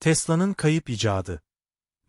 Tesla'nın kayıp icadı.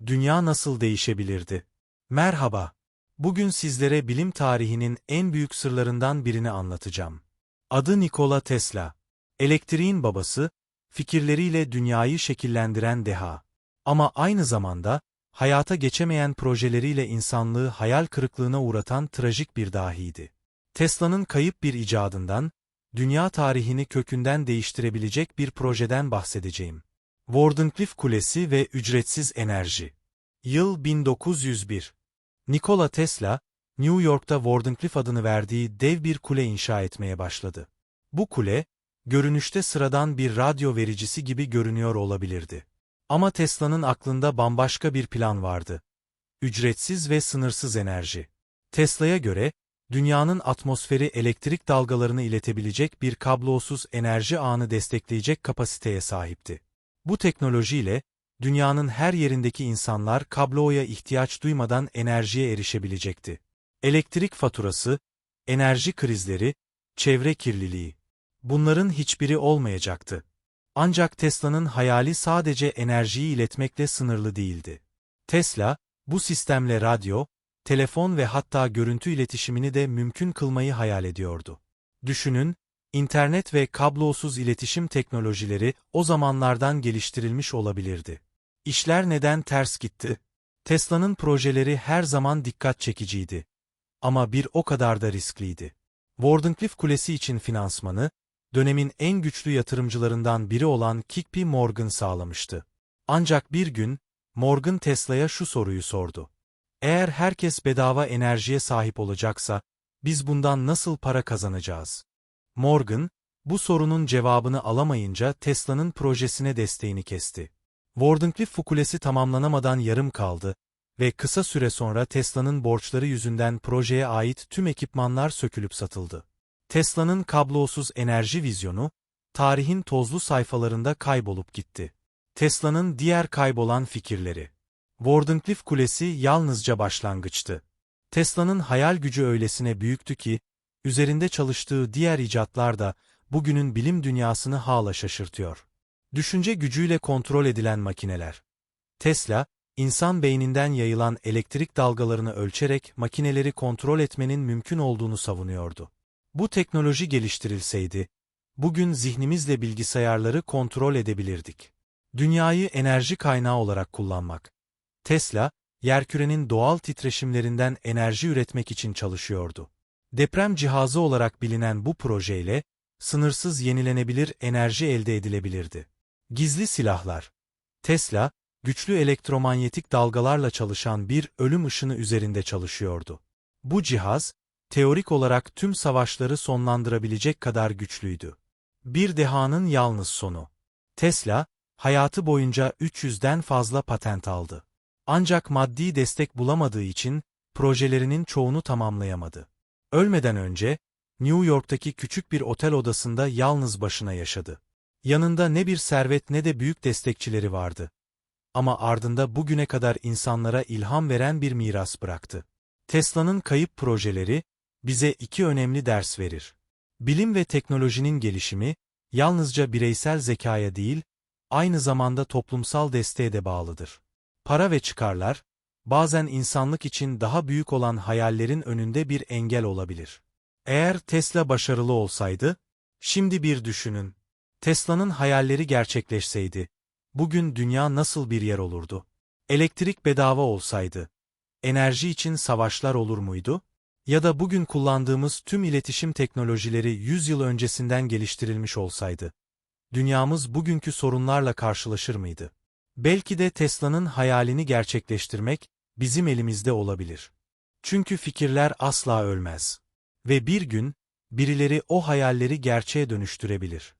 Dünya nasıl değişebilirdi? Merhaba. Bugün sizlere bilim tarihinin en büyük sırlarından birini anlatacağım. Adı Nikola Tesla. Elektriğin babası, fikirleriyle dünyayı şekillendiren deha. Ama aynı zamanda, hayata geçemeyen projeleriyle insanlığı hayal kırıklığına uğratan trajik bir dahiydi. Tesla'nın kayıp bir icadından, dünya tarihini kökünden değiştirebilecek bir projeden bahsedeceğim. Wardenclyffe Kulesi ve Ücretsiz Enerji Yıl 1901 Nikola Tesla, New York'ta Wardenclyffe adını verdiği dev bir kule inşa etmeye başladı. Bu kule, görünüşte sıradan bir radyo vericisi gibi görünüyor olabilirdi. Ama Tesla'nın aklında bambaşka bir plan vardı. Ücretsiz ve sınırsız enerji. Tesla'ya göre, dünyanın atmosferi elektrik dalgalarını iletebilecek bir kablosuz enerji ağını destekleyecek kapasiteye sahipti. Bu teknolojiyle, dünyanın her yerindeki insanlar kabloya ihtiyaç duymadan enerjiye erişebilecekti. Elektrik faturası, enerji krizleri, çevre kirliliği. Bunların hiçbiri olmayacaktı. Ancak Tesla'nın hayali sadece enerjiyi iletmekle sınırlı değildi. Tesla, bu sistemle radyo, telefon ve hatta görüntü iletişimini de mümkün kılmayı hayal ediyordu. Düşünün, internet ve kablosuz iletişim teknolojileri o zamanlardan geliştirilmiş olabilirdi. İşler neden ters gitti? Tesla'nın projeleri her zaman dikkat çekiciydi. Ama bir o kadar da riskliydi. Wardenclyffe Kulesi için finansmanı, dönemin en güçlü yatırımcılarından biri olan Kickby Morgan sağlamıştı. Ancak bir gün, Morgan Tesla'ya şu soruyu sordu. Eğer herkes bedava enerjiye sahip olacaksa, biz bundan nasıl para kazanacağız? Morgan, bu sorunun cevabını alamayınca Tesla'nın projesine desteğini kesti. Wardenclyffe Kulesi tamamlanamadan yarım kaldı ve kısa süre sonra Tesla'nın borçları yüzünden projeye ait tüm ekipmanlar sökülüp satıldı. Tesla'nın kablosuz enerji vizyonu, tarihin tozlu sayfalarında kaybolup gitti. Tesla'nın diğer kaybolan fikirleri. Wardenclyffe Kulesi yalnızca başlangıçtı. Tesla'nın hayal gücü öylesine büyüktü ki, üzerinde çalıştığı diğer icatlar da bugünün bilim dünyasını hala şaşırtıyor. Düşünce gücüyle kontrol edilen makineler. Tesla, insan beyninden yayılan elektrik dalgalarını ölçerek makineleri kontrol etmenin mümkün olduğunu savunuyordu. Bu teknoloji geliştirilseydi, bugün zihnimizle bilgisayarları kontrol edebilirdik. Dünyayı enerji kaynağı olarak kullanmak. Tesla, yerkürenin doğal titreşimlerinden enerji üretmek için çalışıyordu. Deprem cihazı olarak bilinen bu projeyle, sınırsız yenilenebilir enerji elde edilebilirdi. Gizli silahlar. Tesla, güçlü elektromanyetik dalgalarla çalışan bir ölüm ışını üzerinde çalışıyordu. Bu cihaz, teorik olarak tüm savaşları sonlandırabilecek kadar güçlüydü. Bir dehanın yalnız sonu. Tesla, hayatı boyunca 300'den fazla patent aldı. Ancak maddi destek bulamadığı için, projelerinin çoğunu tamamlayamadı. Ölmeden önce, New York'taki küçük bir otel odasında yalnız başına yaşadı. Yanında ne bir servet ne de büyük destekçileri vardı. Ama ardında bugüne kadar insanlara ilham veren bir miras bıraktı. Tesla'nın kayıp projeleri, bize iki önemli ders verir. Bilim ve teknolojinin gelişimi, yalnızca bireysel zekaya değil, aynı zamanda toplumsal desteğe de bağlıdır. Para ve çıkarlar, bazen insanlık için daha büyük olan hayallerin önünde bir engel olabilir. Eğer Tesla başarılı olsaydı, şimdi bir düşünün. Tesla'nın hayalleri gerçekleşseydi, bugün dünya nasıl bir yer olurdu? Elektrik bedava olsaydı, enerji için savaşlar olur muydu? Ya da bugün kullandığımız tüm iletişim teknolojileri 100 yıl öncesinden geliştirilmiş olsaydı, dünyamız bugünkü sorunlarla karşılaşır mıydı? Belki de Tesla'nın hayalini gerçekleştirmek bizim elimizde olabilir. Çünkü fikirler asla ölmez. Ve bir gün, birileri o hayalleri gerçeğe dönüştürebilir.